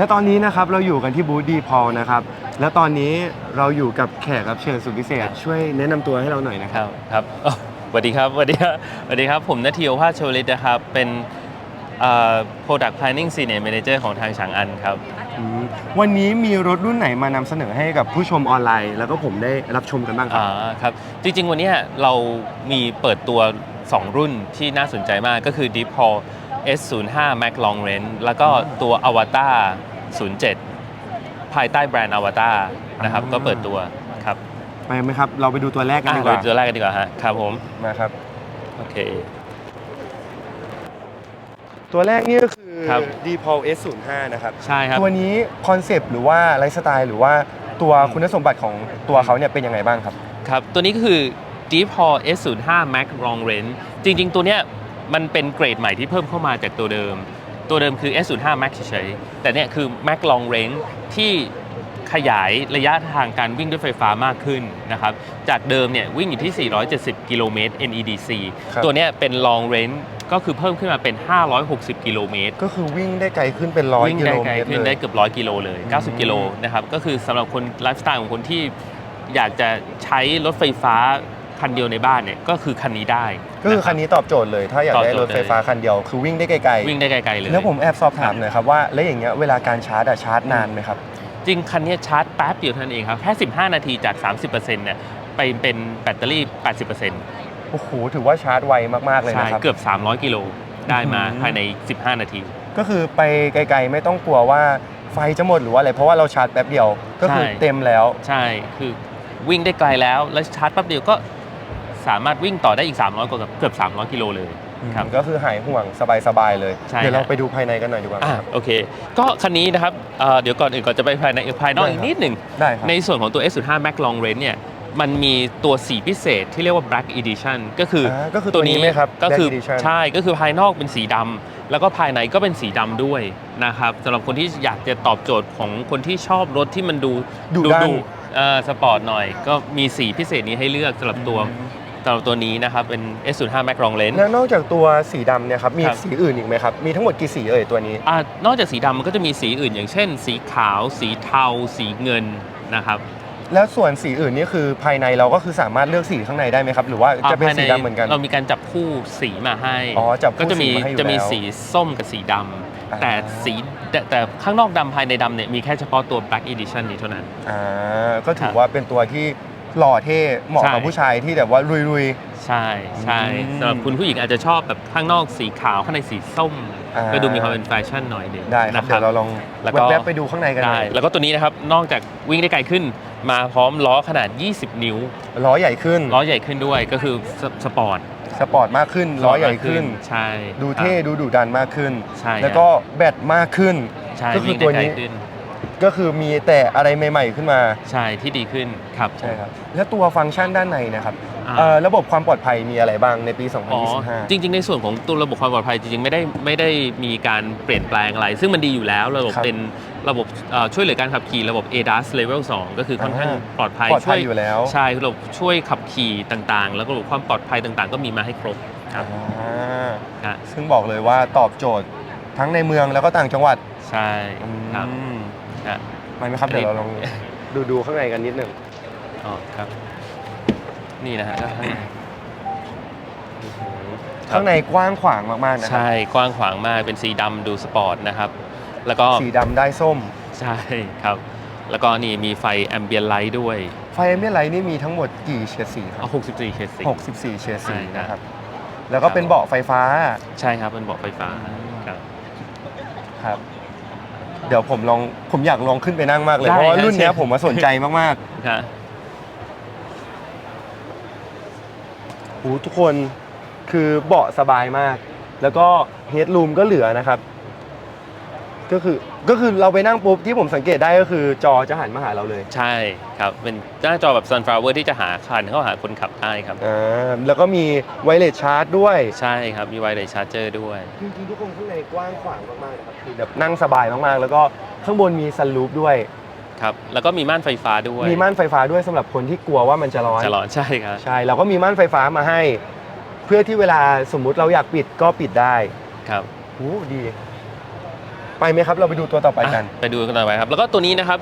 และตอนนี้นะครับเราอยู่กันที่บูธดีพอลนะครับแล้วตอนนี้เราอยู่กับแขกรับเชิญสุดพิเศษ ช่วยแนะนำตัวให้เราหน่อยนะคครับรับครับอ๋อสวัสดีครับสวัสดีครับสวัสดีครับ ผมนาทีโอภาสโชลิตนะครับ เป็นเอ่อ product planning senior manager ของทางฉางอันครับ อืมวันนี้มีรถรุ่นไหนมานำเสนอให้กับผู้ชมออนไลน์ แล้วก็ผมได้รับชมกันบ้างครับ อ่าครับจริงๆ วันเนี้ยเรามีเปิดตัว 2 รุ่นที่น่าสนใจมากก็คือ Deep Paul S05 Max Long Range แล้วก็ตัว Avatar 07 ภายใต้แบรนด์ Avatar นะครับ อ่า ก็เปิดตัวครับไปไหมครับ เราไปดูตัวแรกกันอะดีกเราว่าตัวแรกกันดีกว่าฮะครับผมมาครับ โอเค ตัวแรกนี่ก็คือ ครับ d p o l S05 นะครับ ใช่ครับ ตัวนี้คอนเซปต์หรือว่าไลฟ์สไตล์หรือว่าตัวคุณสมบัติของตัวเขาเนี่ยเป็นยังไงบ้างครับ ครับ ตัวนี้ก็คือ Deep Hall S05 Max Long Range จริง ๆ ตัวเนี้ยมันเป็นเกรดใหม่ที่เพิ่มเข้ามาจากตัวเดิม ตัวเดิมคือ S05 Max เฉยๆ แต่เนี่ยคือ Max Long Range ที่ขยายระยะทางการวิ่งด้วยไฟฟ้ามากขึ้นนะครับ จากเดิมเนี่ยวิ่งอยู่ที่ 470 กิโลเมตร NEDC ครับตัวเนี้ยเป็น Long Range ก็คือเพิ่มขึ้นมาเป็น 560 กิโลเมตร ก็คือวิ่งได้ไกลขึ้นเป็นร้อยวิ่งกิได้โลไกลเมตรขึ้นเลได้ย เกือบร้อยกิโลเลยอืม90 กิโลนะครับ ก็คือสำหรับคนไลฟ์สไตล์ของคนที่อยากจะใช้รถไฟฟ้า คันเดียวในบ้านเนี่ยก็คือคันนี้ได้ก็คือคันนี้ตอบโจทย์เลย ถ้าอยากได้รถไฟฟ้าคันเดียวคือวิ่งได้ไกลวิ่งได้ไกลๆเลยๆแล้วผมแอบสอบถามหน่อยครับว่าแล้วอย่างเงี้ยเวลาการชาร์จอะชาร์จนานไหมครับจริงคันนี้ชาร์จแป๊บเดียวเท่านั้นเองครับแค่15 นาทีจาก 30%เนี่ยไปเป็นแบตเตอรี่ 80%โอ้โหถือว่าชาร์จไวมากๆเลยใช่นะครับเกือบ 300 กิโลได้มาอืมภายใน 15 นาที ก็คือไปไกลๆไม่ต้องกลัวว่าไฟจะหมดหรือว่าอะไรเพราะว่าเราชาร์จแป๊บเดียวก็คือใช่เต็มแล้วใช่คือวิ่งได้ไกลแล้ว แล้วชาร์จแป๊บเดียวก็ สามารถวิ่งต่อได้อีก 300กว่าเกือบ 300 กิโลเลยครับ ก็คือหายห่วงสบายๆเลย ใช่ เดี๋ยวเราฮะไปดูภายในกันหน่อยดีกว่าอะโอเค ก็คันนี้นะครับเอ่อเดี๋ยวก่อนอื่นก่อนจะไปภายในภายนอกได้อีครักบนิดหนึ่ง ได้ครับ ในส่วนของตัว S05 Max Long Range เนี่ย มันมีตัวสีพิเศษที่เรียกว่า Black Edition ก็คืออาก็คือตัวนี้ไหมครับก็คือ Black Edition ใช่ ก็คือภายนอกเป็นสีดำแล้วก็ภายในก็เป็นสีดำด้วยนะครับสำหรับคนที่อยากจะตอบโจทย์ของคนที่ชอบรถที่มันดูดุดัน เอ่อสปอร์ตหน่อย ก็มีสีพิเศษนี้ให้เลือกสำหรับตัว สำหรับตัวนี้นะครับเป็น S05 Max Long Range แล้วนอกจากตัวสีดำเนี่ยครับมีครับ สีอื่นอีกไหมครับ มีทั้งหมดกี่สีเอ่ยตัวนี้ อ่านอกจากสีดำมันก็จะมีสีอื่น อย่างเช่น สีขาว สีเทา สีเงินนะครับแล้วส่วนสีอื่นนี่คือภายในเราก็คือสามารถเลือกสีข้างในได้ไหมครับ หรือว่าจะเป็นภายสีดำเหมือนกัน เรามีการจับคู่สีมาให้ อ๋อจับคู่ก็จะมีสีมาให้อยู่จะมีแล้วสีส้มกับสีดำอ่า แต่สีแต่แต่ข้างนอกดำภายในดำเนี่ยมีแค่เฉพาะตัว Black Edition นี้เท่านั้น อ่าก็ถืครัอบว่าเป็นตัวที่ หล่อเท่เหมาะกับใช่ ผู้ชายที่แบบว่าลุย ใช่ใช่อืมสำหรับคุณผู้หญิงอาจจะชอบแบบข้างนอกสีขาวข้างในสีส้ม อ่า ก็ดูมีความเป็นแฟชั่นหน่อยหนึงๆ ได้ครับนะ เดี๋ยวเราลองแล้วก็ แวบๆไปดูข้างในกันหได้น่อยแล้วก็ตัวนี้นะครับนอกจากวิ่งได้ไกลขึ้น มาพร้อมล้อขนาด 20 นิ้ว ล้อใหญ่ขึ้นล้อใหญ่ขึ้นด้วยก็คือสสปอร์ตสปอร์ตมากขึ้นล้อใหญ่ขึ้น ใช่ดูเท่ดูดุดันมากขึ้น ใช่ แล้วก็แบตมากขึ้น ใช่ก็คือวิ่งตัได้วไกลนี้ ขึ้น ก็คือมีแต่อะไรใหม่ ๆ ขึ้นมาใช่ที่ดีขึ้นครับใช่ครับแล้วตัวฟังก์ชันด้านในนะครับอ่า เอ่อระบบความปลอดภัยมีอะไรบ้างในปี อ๋อ2025จริง ๆ ในส่วนของตัวระบบความปลอดภัยจริง ๆ ไม่ได้ไม่ได้มีการเปลี่ยนแปลงอะไร ซึ่งมันดีอยู่แล้วระบบครับเป็นระบบเอ่อช่วยเหลือการขับขี่ระบบ ADAS Level 2 ก็คือค่อนข้างอ่าปลอดภัยปลอดภัยช่วยอยู่แล้ว ใช่ระบบช่วยขับขี่ต่างๆ แล้วก็ระบบความปลอดภัยต่างๆ ก็มีมาให้ครบครับอ่าฮะซึ่งบอกเลยว่าตอบโจทย์ทั้งในเมืองแล้วก็ต่างจังหวัดใช่ครับ อืม ฮะไปไหมครับเดี๋ยวเราลองดูดูข้างในกันนิดหนึ่งอ๋อครับ นี่นะฮะก็ข้างในข้างในกว้างขวางมากๆนะครัใช่กว้างขวางมากเป็นสีดำดูสปอร์ตนะครับ แล้วก็สีดำได้ส้ม ใช่ครับ แล้วก็นี่มีไฟแอมเบียนไลท์ด้วยไฟเอเมไลท์นี่มีทั้งหมดกี่เฉดสีครัเอา64เคสสี บ 64 เฉดสีใช่ครับ นะครับ แล้วก็เป็นเบาะไฟฟ้าใช่ครับเป็นเบาะไฟฟ้าครับครับ เดี๋ยวผมลองผมอยากลองขึ้นไปนั่งมากเลย ได้เพราะว่าครับรุ่นเนี้ยเชิญ ผมมาสนใจมากครับๆโอ้ทุกคนคือเบาะสบายมาก แล้วก็เฮดรูมก็เหลือนะครับ ก็คือก็คือเราไปนั่งปุ๊บที่ผมสังเกตได้ก็คือจอจะหันมาหาเราเลยใช่ครับเป็นหน้าจอแบบ sunflower ที่จะหาคันเข้าหาคนขับได้ครับอ่าแล้วก็มีไวเลสชาร์จด้วยใช่ครับมีไวเลสชาร์เจอร์ด้วยจริงๆทุกคนข้างในกว้างขวางมากๆนะครับคือแบบนั่งสบายมากๆ แล้วก็ข้างบนมีซันรูฟด้วยครับแล้วก็มีม่านไฟฟ้าด้วยมีม่านไฟฟ้าด้วยสำหรับคนที่กลัวว่ามันจะร้อนจะร้อนใช่ครับใช่เราก็มีม่านไฟฟ้ามาให้ เพื่อที่เวลาสมมุติเราอยากปิดก็ปิดได้ครับโอ้ดี ไปไหมครับ เราไปดูตัวต่อไปกันอะไปดูกันต่อไปครับ แล้วก็ตัวนี้นะครับ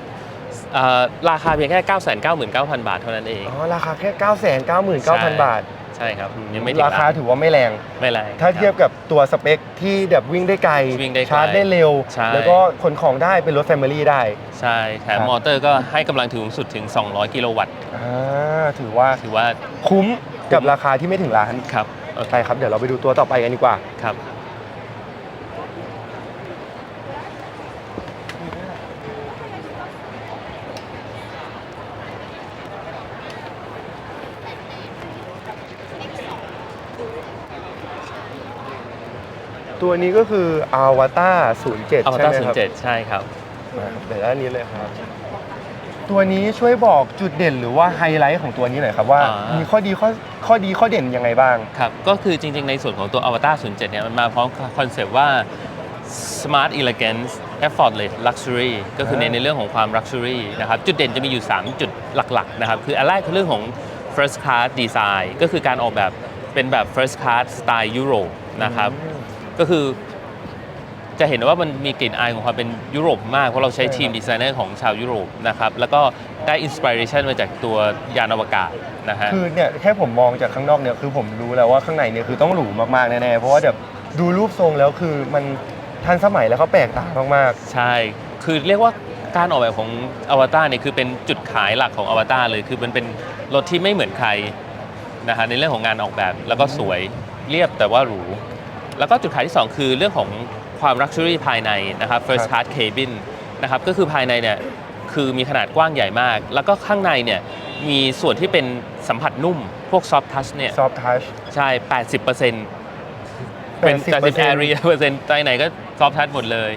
เอ่อราคาเพียงแค่ 9 9 9 9 0 0 0 บาทเท่านั้นเอง อ๋อ ราคาแค่ 9 9 9 9 0 0 0บาท ใช่ครับยังไม่ถึงราคาล้นถือว่าไม่แรง ไม่แรงถ้าครับเทียบกับตัวสเปคที่แบบวิ่งได้ไกล วิ่งได้ไกลชาร์จได้เร็ว ใช่ แล้วก็ขนของได้เป็นรถแฟมิลี่ได้ ใช่แถมครับ มอเตอร์ก็ให้กำลังถึงสูงสุดถึง 200 กิโลวัตต์ อ่าถือว่าถือว่าคุ้มกับราคาที่ไม่ถึงล้าน ครับโอเคไปครับ เดี๋ยวเราไปดูตัวต่อไปกันดีกว่า ครับ ตัวนี้ก็คือ Avata 07 อวใช่ตารไหมครับ07 ใช่ครับมาครับเดี๋ยวด้านนี้เลยครับ ตัวนี้ช่วยบอกจุดเด่นหรือว่าไฮไลท์ของตัวนี้หน่อยครับว่า อ่ามี มีข้อดีข้อข้อดีข้อเด่นยังไงบ้าง ครับก็คือจริงๆ ในส่วนของตัว Avatar 07 เนี่ย มันมาพร้อมคอนเซปต์ว่า Smart Elegance Effortless Luxury ก็คือในอ่าในเรื่องของความ Luxury นะครับ จุดเด่นจะมีอยู่ 3 จุดหลักๆ นะครับ คืออันแรกคือเรื่องของ First Class Design ก็คือการออกแบบเป็นแบบ First Class สไตล์ยุโรปนะครับอืม ก็คือ จะเห็นว่ามันมีกลิ่นอายของความเป็นยุโรปมาก เพราะเราใช้ใช่ครับทีมดีไซเนอร์ของชาวยุโรปนะครับแล้วก็ได้อินสปิเรชันมาจากตัวยานอวกาศนะฮะ คือเนี่ยแค่ผมมองจากข้างนอกเนี่ยคือผมรู้แล้วว่าข้างในเนี่ยคือต้องหรูมากๆแน่ๆเพราะว่าแบบดูรูปทรงแล้วคือมันทันสมัยแล้วก็แปลกตามากใช่ คือเรียกว่าการออกแบบของอวตารเนี่ยคือเป็นจุดขายหลักของอวตารเลย คือมันเป็นรถที่ไม่เหมือนใครนะฮะในเรื่องของงานออกแบบแล้วก็สวยเรียบแต่ว่าหรู แล้วก็จุดขายที่ 2 คือเรื่องของความ Luxury ภายในนะครับ First Class Cabin นะครับก็คือภายในเนี่ยคือมีขนาดกว้างใหญ่มาก แล้วก็ข้างในเนี่ยมีส่วนที่เป็นสัมผัสนุ่ม พวก Soft Touch เนี่ยๆ soft touch ใช่ 80%เป็น80 area เปอร์เซ็นต์ใต้ไหนก็ Soft Touch หมดเลย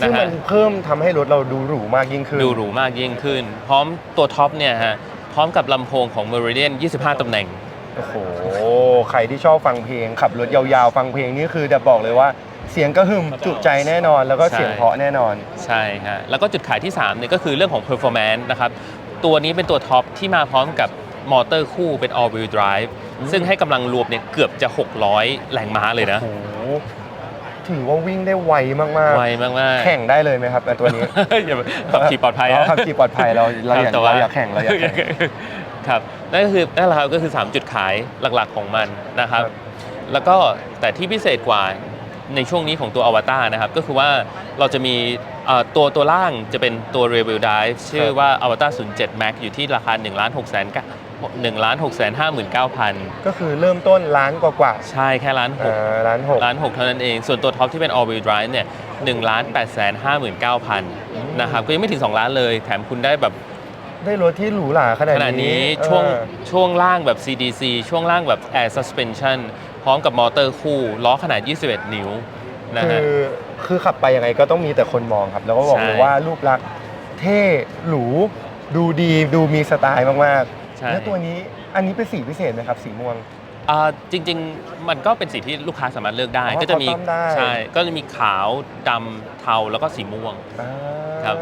ซึ่นะงมัฮะนเพิ่มทำให้รถเราดูหรูมากยิ่งขึ้น ดูหรูมากยิ่งขึ้น พร้อมตัวท็อปเนี่ยฮะพร้อมกับลำโพงของ Meridian 25ตำแหน่ง โอ้โห ใครที่ชอบฟังเพลง ขับรถยาวๆ ฟังเพลงนี่คือจะบอกเลยว่าเสียงกระหึ่มจุใจแน่นอน แล้วก็ใช่เสียงเพราะแน่นอน ใช่ฮะแล้วก็จุดขายที่3เนี่ยก็คือเรื่องของ performance นะครับ ตัวนี้เป็นตัวท็อปที่มาพร้อมกับมอเตอร์คู่เป็น all wheel drive อืมซึ่งให้กำลังรวมเนี่ยเกือบจะ 600 แรงม้าเลยนะโอ้โหถือว่าวิ่งได้ไวมากๆ ไวมากๆ แข่งได้เลยไหมครับแต่ตัวนี้อย่าขับขี่ปลอดภัยเรานะขับขี่ปลอดภัยเราเราอยากแต่ว่เราอยากแข่งเราอยากแข่งครับ นั่นก็คือนั่นแหละครับก็คือ 3 จุดขายหลักๆของมันนะครับครับ แล้วก็แต่ที่พิเศษกว่าในช่วงนี้ของตัวอวตารนะครับ ก็คือว่าเราจะมีเอ่อตัวตัวล่างจะเป็นตัว r e v i l Drive ชื่อว่า Avatar 07 Max อยู่ที่ราคา1ล้าน6แสน1ล้าน6แสน59,000 ก็คือเริ่มต้นล้านกว่าใช่แค่ล้านๆอ่าล้านหก6ล้าน6เท่านั้นเอง ส่วนตัวท็อปที่เป็น All Wheel Drive เนี่ย1ล้าน8แสน59,000นะครับ ก็ยังไม่ถึง 2 ล้านเลย แถมคุณได้แบบ ได้รถที่หรูหราขนาดขณะนี้นี้ช่วงเออ ช่วงล่างแบบ CDC ช่วงล่างแบบ Air Suspension พร้อมกับมอเตอร์คู่ ล้อขนาด 21 นิ้วนะคืฮะ อคือขับไปยังไงก็ต้องมีแต่คนมองครับ แล้วก็บอกใช่เลยว่ารูปลักษณ์เท่หรูดูดีดูมีสไตล์มากใช่ ๆแล้วตัวนี้อันนี้เป็นสีพิเศษไหมครับ สีม่วง อ่าจริง ๆ มันก็เป็นสีที่ลูกค้าสามารถเลือกได้ อ๋อก็จะมีเขาตั้งได้ ใช่ ก็จะมีขาวดำเทาแล้วก็สีม่วง อ่าครับ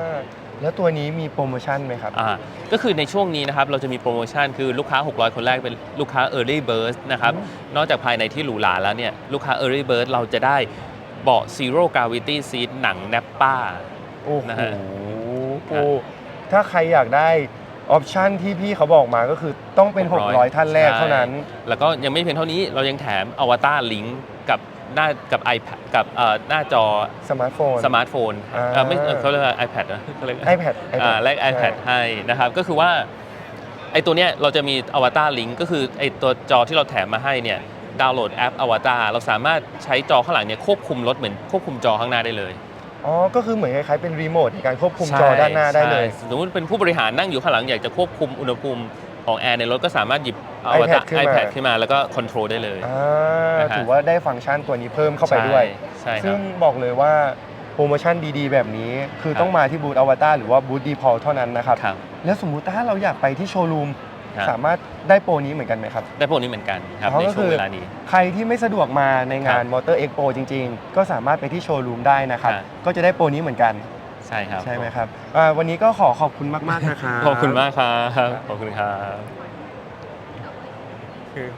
แล้วตัวนี้มีโปรโมชั่นไหมครับ อ่าก็คือในช่วงนี้นะครับเราจะมีโปรโมชั่นคือลูกค้า 600 คนแรกเป็นลูกค้า Early Bird นะครับอืมนอกจากภายในที่หรูหราแล้วเนี่ยลูกค้า Early Bird เราจะได้เบาะ Zero Gravity Seat หนังแนปป้า โอ้โหนะฮะถ้าใครอยากได้ออปชันที่พี่เขาบอกมาก็คือต้องเป็น 600 ท่านแรกเท่านั้น ใช่แล้วก็ยังไม่เพียงเท่านี้เรายังแถมอวตารลิงก์กับ หน้ากับ iPad กับเอ่อหน้าจอสมาร์ทโฟน สมาร์ทโฟนอ่า เอ่อไม่เอ่อเขาเรียกว่า iPad นะเขาเรียก iPad อ่าแลก iPad ให้นะครับ ก็คือว่าไอตัวเนี้ยเราจะมีอวตารลิงก์ก็คือไอตัวจอที่เราแถมมาให้เนี่ยดาวน์โหลดแอปอวตารเราสามารถใช้จอข้างหลังเนี่ยควบคุมรถเหมือนควบคุมจอข้างหน้าได้เลยอ๋อ ก็คือเหมือนคล้ายๆเป็นรีโมทในการควบคุมจอด้านหน้าได้เลย ใช่สมมติเป็นผู้บริหารนั่งอยู่ข้างหลังอยากจะควบคุมอุณหภูมิ ของแอร์ในรถก็สามารถหยิบอวตาร iPad ขึ้นมา iPad ขึ้นมาแล้วก็คอนโทรลได้เลย อ่านะฮะ ถือว่าได้ฟังก์ชันตัวนี้เพิ่มเข้าไปด้วย ใช่ใช่คซึ่รังบ บอกเลยว่าโปรโมชั่นดีๆ แบบนี้ คือครับ ต้องมาที่บูธอวตารหรือว่าบูธดีพอลเท่านั้นนะครับ ครับ แล้วสมมุติถ้าเราอยากไปที่โชว์รูม ครับ สามารถได้โปรนี้เหมือนกันไหมครับ ได้พวกนี้เหมือนกันครับอ๋อในก็ช่วคืงอ เวลานี้ ใครที่ไม่สะดวกมาในงานครับมอเตอร์เอ็กโปจริง ๆ ก็สามารถไปที่โชว์รูมได้นะครับ ครับ ก็จะได้โปรนี้เหมือนกันใช่ครับใช่ไหมครับอ่าวันนี้ก็ขอขอบคุณมากๆนะครับขอบคุณมากครับขอบคุณครับคือ